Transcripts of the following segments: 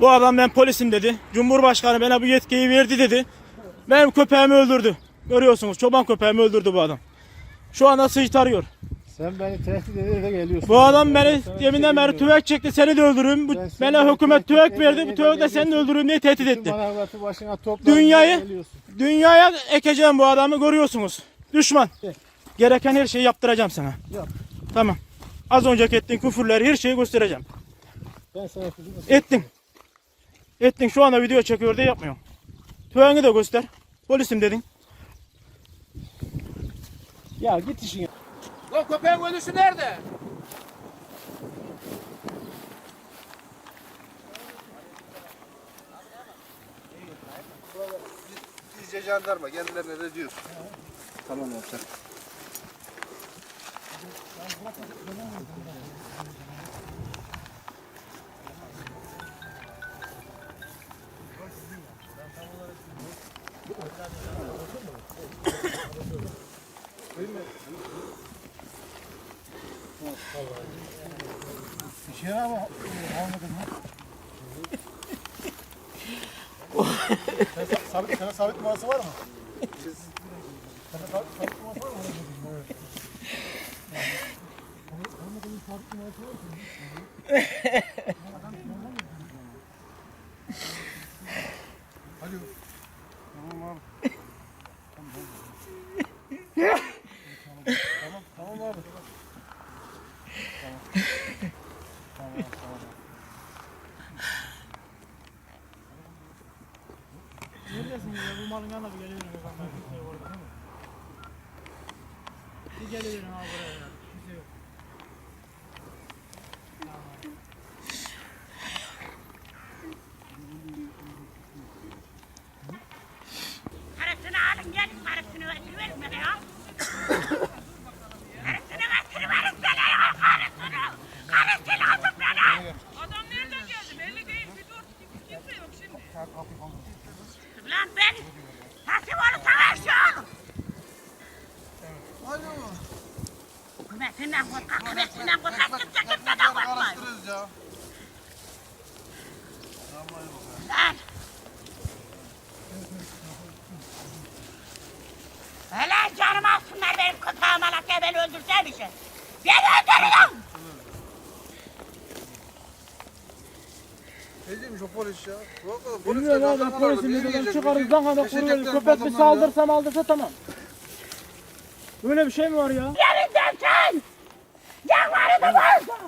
Bu adam ben polisim dedi. Cumhurbaşkanı bana bu yetkiyi verdi dedi. Benim köpeğimi öldürdü. Görüyorsunuz çoban köpeğimi öldürdü bu adam. Şu anda sıçtarıyor. Sen beni tehdit ederek geliyorsun. Bu adam beni yeminden beri tüvek çekti seni de öldürürüm. Bu, bana hükümet tüvek verdi. Bu tüvek de seni de öldürürüm diye tehdit etti. başına. Dünyayı-. Dünyaya ekeceğim bu adamı görüyorsunuz. Düşman. Gereken her şeyi yaptıracağım sana. Yap. Tamam. Az önceki ettiğin küfürleri her şeyi göstereceğim. Ben sana kızım. Ettin. Şu anda video çekiyor diye yapmıyorum. Tüveni de göster. Polisim dedin. Ya git işine. Lan köpeğin ölüsü nerede? Sizce jandarma kendilerine de diyorsun. Tamam olacak. Bir şey ama almadın mı? Sen sabit, sana sabit numarası var mı? Sana sabit, sabit numarası var mı? Alo. Tamam abi. Tamam, tamam abi. Tamam, tamam. Neredesin ya? Bu malın yanına bir geliverin. orada değil mi? Bir geliverin abi buraya ya. Bir şey yok. Parasını alın gelin parasını verin verin bana ya. Parasını verin verin bana ya parasını. Parasını alın bana. Adam nereden geldi? Belli değil. Bir dur. Kim- Kimse yok şimdi. Lan ben nasıl olursa versin. Hükümetinden korkak, hükümetinden korkak, kimse kimseden korkmaz. Karıştırırız ya. Lan. Hele canımı alsınlar benim köpeğim alakaya beni öldürseymişim. Beni öldürüyorum. Ne demiş o polis ya? Bilmiyorum abi jandarma polisim arada, dedi ben bilmeyecek, çıkarız kesecekler kuruverir. bu Köpek bir saldırsa maldırsa tamam. Böyle bir şey mi var ya? Yerinden sen. Yanlarını da varsa.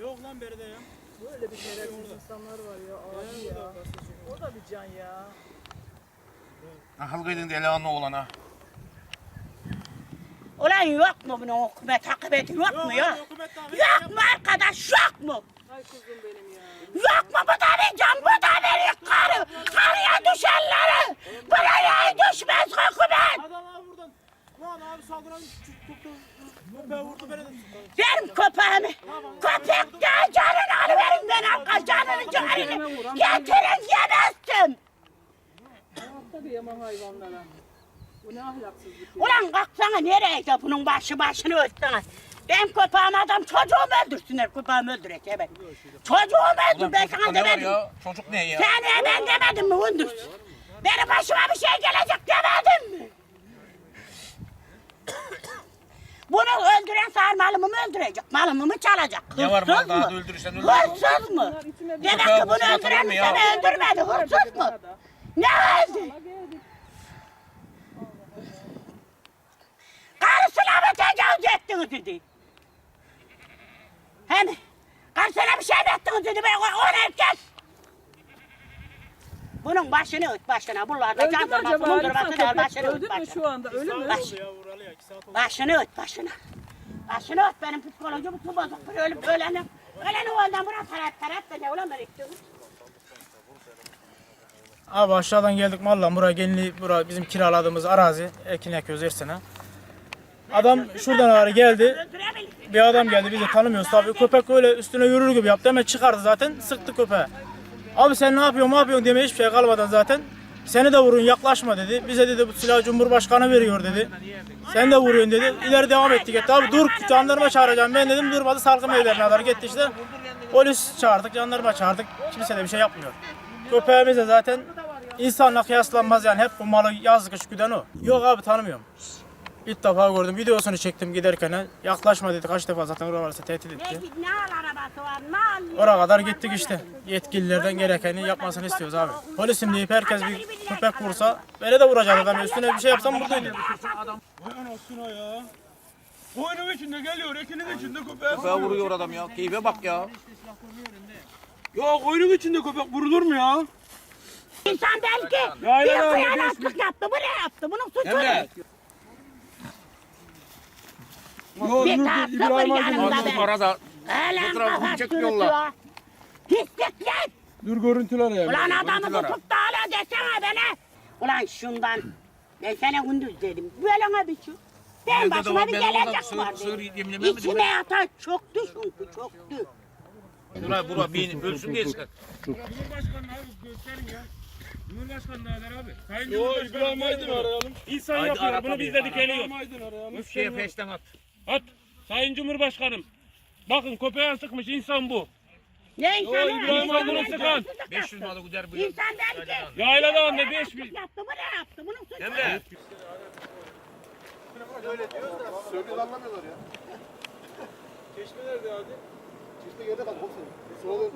Yok lan beride ya. Böyle bir şerefsiz insanlar var ya. Abi ya. O da bir can ya. Akıl kıydın delikanlı oğlana. Ulan yok mu bunun hükümet akıbeti yok mu ya? Yok mu arkadaş yok mu? Ay kuzum benim ya. Yok mu bu da bir can bu da bir karı. Karıya düşenleri. Buraya düşmez hükümet. Adam abi buradan. Lan abi saldıran tuttu. Köpeği vurdu beni de. Benim köpeğimi. Köpek de canını alıverin ben arka canını canını. Getirin yemezsin. Tabii yaman hayvanlara. Bu ne ahlaksızlık ya. Ulan kalksana nereye de bunun başı başını örtsene. Benim köpeğim adam çocuğumu öldürsünler köpeğimi öldürecek ben. Çocuğumu öldür ben sana Ne var demedim. ya? Çocuk ne ya? Sen ben demedim mi öldürsün. Benim başıma bir şey gelecek demedim mi? Bunu öldüren sağır malımı mı öldürecek? Malımı mı çalacak? Ne var Hırsız mal daha mı? da öldürürsen öldür. Hırsız mı? Demek ki bunu boşuna öldüren ya? seni öldürmedi. Hırsız mı? Ne öldü? Karısına mı tecavüz ettiniz dedi. Hem karısına bir şey mi ettiniz dedi. Ben o herkes. Bunun başını öt başına. Bunlarda Öldü can mü durması, acaba? mundurması Halis der. Başını Öldü öt mü başına. şu anda? Ölü mü? Baş, oldu. başını öt başına. Başını öt benim psikolojim su bozuk. Ölüp öleni. Öleni o ondan buna taraf taraf da ne ulan ben istiyorum. Abi aşağıdan geldik mallan buraya genli bura bizim kiraladığımız arazi ekin ekiyoruz her sene. Adam şuradan ağrı geldi. Bir adam geldi biz de tanımıyoruz tabii. Köpek öyle üstüne yürür gibi yaptı. Hemen çıkardı zaten sıktı köpeğe. Abi sen ne yapıyorsun ne yapıyorsun demeye hiçbir şey kalmadan zaten Seni de vurun yaklaşma dedi. Bize dedi bu silahı Cumhurbaşkanı veriyor dedi. Sen de vuruyorsun dedi. İleri devam ettik etti. Abi dur jandarma çağıracağım. Ben dedim durmadı salgın evlerine kadar gitti işte. Polis çağırdık, jandarma çağırdık. Kimse de bir şey yapmıyor. Köpeğimiz de zaten insanla kıyaslanmaz yani. Hep bu malı yazlık kış güden o. Yok abi tanımıyorum. İlk defa gördüm. Videosunu çektim giderken. Yaklaşma dedi. Kaç defa zaten oralarsa tehdit etti. ne al arabası var, ne al. Oraya kadar gittik işte. Yetkililerden gerekeni yapmasını istiyoruz abi. Polisim deyip herkes bir köpek vursa beni de vuracak adam. Üstüne bir şey yapsam buradaydı. Anasına ya. Koyunun içinde geliyor, ekinin içinde köpek. Köpeğe vuruyor adam ya. Keyfe bak ya. Ya koyunun içinde köpek vurulur mu ya? İnsan belki Ya, bir ya, ya, kıyanatlık yaptı, bu ne yaptı? Bunun suçu ne? Emre. Yo, Bir tatlı yanımda aldı. ben. Arada Ölen Fotoğrafını kafasını çek yolla. tutuyor. Pislikler. Dur görüntüler ya. Ulan adamı görüntüler tutup da hala desene bana. Ulan şundan. Ben sana gündüz dedim. Böyle bir şey. Ben Evde de başıma var, bir ben gelecek oradan sığır- var dedim. yemlemem mi İçime yatar çoktu çünkü çoktu. Bura bura bir ölsün diye çıkar. Yo İbrahim Aydın arayalım. İnsan Haydi yapıyor. ara Bunu tabii. biz de dikeliyoruz. İbrahim Aydın arayalım. Şeye peşten at. At. Sayın Cumhurbaşkanım. Bakın köpeğe sıkmış insan bu. Ne insanı? İbrahim insanı Aydın'ı sıkan. yaptı. 500 malı gider bu. İnsan belki. Yaylada anne 5 bin. Yaptı bu ne yaptı? Bunun suçu Emre. Söylüyor anlamıyorlar ya. Çeşme nerede abi? Çeşme geride bak komiserim. Soğuk.